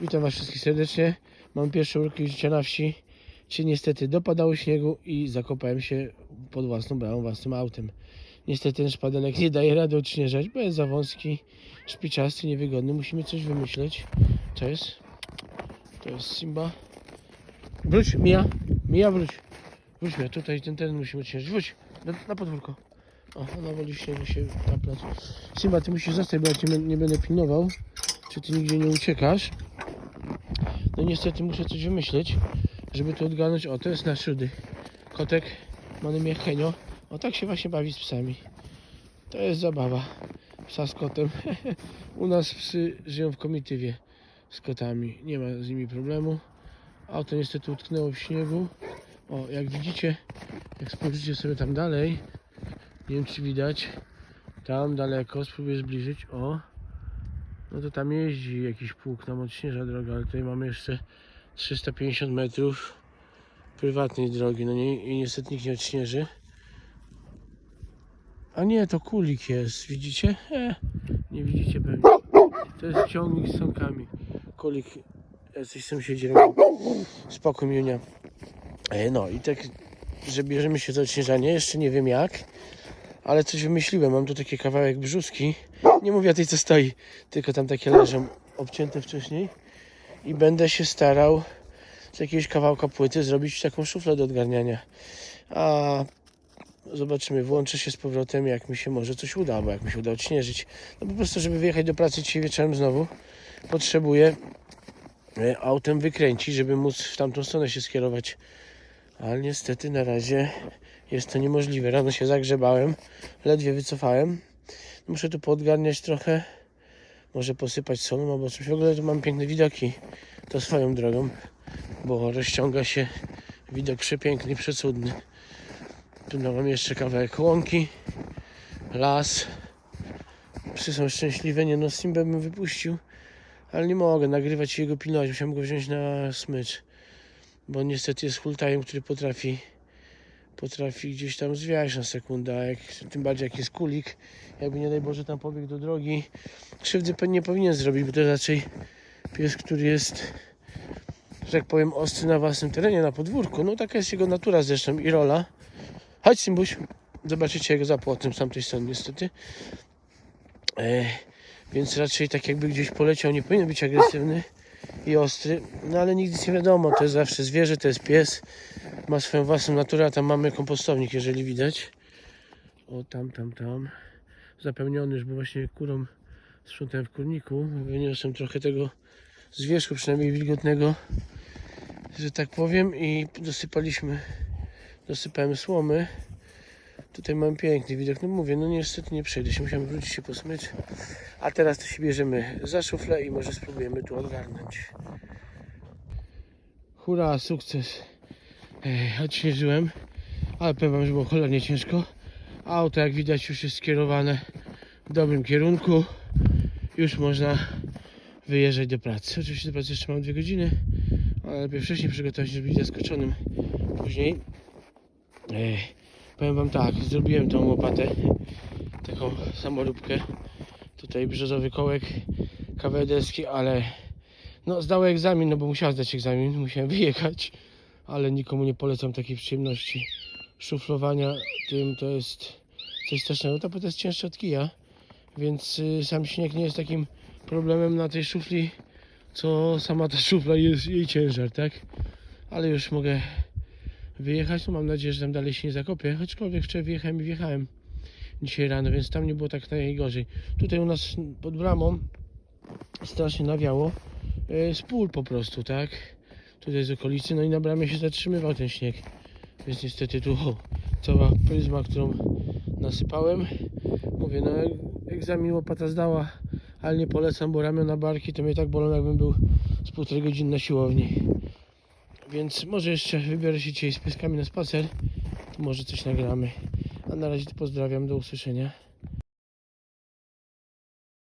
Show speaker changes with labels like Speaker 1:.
Speaker 1: Witam Was wszystkich serdecznie. Mam pierwsze uroki życia na wsi. Czy niestety dopadało śniegu i zakopałem się pod własną bramą, własnym autem. Niestety ten szpadelek nie daje rady odśnieżać, bo jest za wąski, szpiczasty, niewygodny. Musimy coś wymyśleć. Co jest? To jest Simba. Wróć, Mia. Mia, wróć. Wróć. Tutaj ten teren musimy odśnieżyć. Wróć, na, na podwórko. O, ona woli śniegu się taplać. Simba, ty musisz zostać, bo ja cię nie będę pilnował. Czy ty nigdzie nie uciekasz? No niestety muszę coś wymyśleć, żeby tu odgarnąć. O, to jest nasz rudy. Kotek ma na imię Henio. O, tak się właśnie bawi z psami. To jest zabawa. Psa z kotem. U nas psy żyją w komitywie z kotami. Nie ma z nimi problemu. Auto niestety utknęło w śniegu. O, jak widzicie, jak spojrzycie sobie tam dalej, nie wiem czy widać, tam daleko, spróbuję zbliżyć, o, no to tam jeździ jakiś pług, nam odśnieża drogę, ale tutaj mamy jeszcze 350 metrów prywatnej drogi, no nie, i niestety nikt nie odśnieży. A nie, to kulik jest, widzicie? E, nie widzicie pewnie. To jest ciągnik z sankami. Kulik, jacyś sąsiedzi robią. Spokój, Junia. E, no i tak, że bierzemy się za odśnieżanie, jeszcze nie wiem jak, ale coś wymyśliłem. Mam tu taki kawałek brzuski. Nie mówię o tej, co stoi, tylko tam takie leżą obcięte wcześniej. I będę się starał z jakiegoś kawałka płyty zrobić taką szuflę do odgarniania. A zobaczymy, włączę się z powrotem, jak mi się może coś uda, albo jak mi się uda odśnieżyć. No po prostu, żeby wyjechać do pracy dzisiaj wieczorem znowu, potrzebuję e, autem wykręcić, żeby móc w tamtą stronę się skierować. Ale niestety na razie jest to niemożliwe. Rano się zagrzebałem, ledwie wycofałem. Muszę tu poodgarniać trochę. Może posypać solą albo czymś. W ogóle tu mam piękne widoki. To swoją drogą, bo rozciąga się widok przepiękny, przecudny. Tu mam jeszcze kawałek łąki, las. Psy są szczęśliwe, nie no Simbę bym wypuścił, ale nie mogę nagrywać i jego pilnować. Musiałem go wziąć na smycz, bo niestety jest hultajem, który potrafi potrafi gdzieś tam zwiać na sekundę, jak, tym bardziej jak jest kulik, jakby nie daj Boże tam pobiegł do drogi, krzywdy nie powinien zrobić, bo to raczej pies, który jest, że tak powiem, ostry na własnym terenie, na podwórku. No taka jest jego natura zresztą i rola. Chodź Simbuś, zobaczycie jego za płotem z tamtej strony niestety. E, więc raczej tak jakby gdzieś poleciał, nie powinien być agresywny i ostry, no ale nigdy nie wiadomo, to jest zawsze zwierzę, to jest pies, ma swoją własną naturę, a tam mamy kompostownik, jeżeli widać. O, tam, tam, tam. Zapełniony już, bo właśnie kurą sprzątałem w kurniku. Wyniosłem trochę tego z wierzchu, przynajmniej wilgotnego, że tak powiem, i dosypaliśmy, dosypałem słomy. Tutaj mam piękny widok. No mówię, no niestety nie przejdę się, musiałem wrócić się po smycz. A teraz to się bierzemy za szuflę i może spróbujemy tu odgarnąć. Hurra, sukces. Ej, odśnieżyłem, ale powiem wam, że było cholernie ciężko. Auto jak widać już jest skierowane w dobrym kierunku. Już można wyjeżdżać do pracy. Oczywiście do pracy jeszcze mam dwie godziny, ale lepiej wcześniej przygotować, żeby być zaskoczonym później. Ej, powiem wam tak, zrobiłem tą łopatę, taką samoróbkę. Tutaj brzozowy kołek, kawałek deski, ale no zdało egzamin, no bo musiałem zdać egzamin, musiałem wyjechać ale nikomu nie polecam takiej przyjemności szuflowania tym to jest coś strasznego. Ta płyta jest cięższa od kija, więc y, sam śnieg nie jest takim problemem na tej szufli, co sama ta szufla jest jej ciężar, tak? Ale już mogę wyjechać, no mam nadzieję, że tam dalej się nie zakopię, aczkolwiek wczoraj wyjechałem i wjechałem dzisiaj rano, więc tam nie było tak najgorzej. Tutaj u nas pod bramą strasznie nawiało y, z pól po prostu, tak? tutaj z okolicy, no i na bramie się zatrzymywał ten śnieg. Więc niestety tu o, cała pryzma, którą nasypałem. Mówię, no egzamin łopata zdała, ale nie polecam, bo ramiona barki to mnie tak bolą, jakbym był z półtorej godziny na siłowni. Więc może jeszcze wybiorę się dzisiaj z pieskami na spacer, może coś nagramy. A na razie to pozdrawiam, do usłyszenia.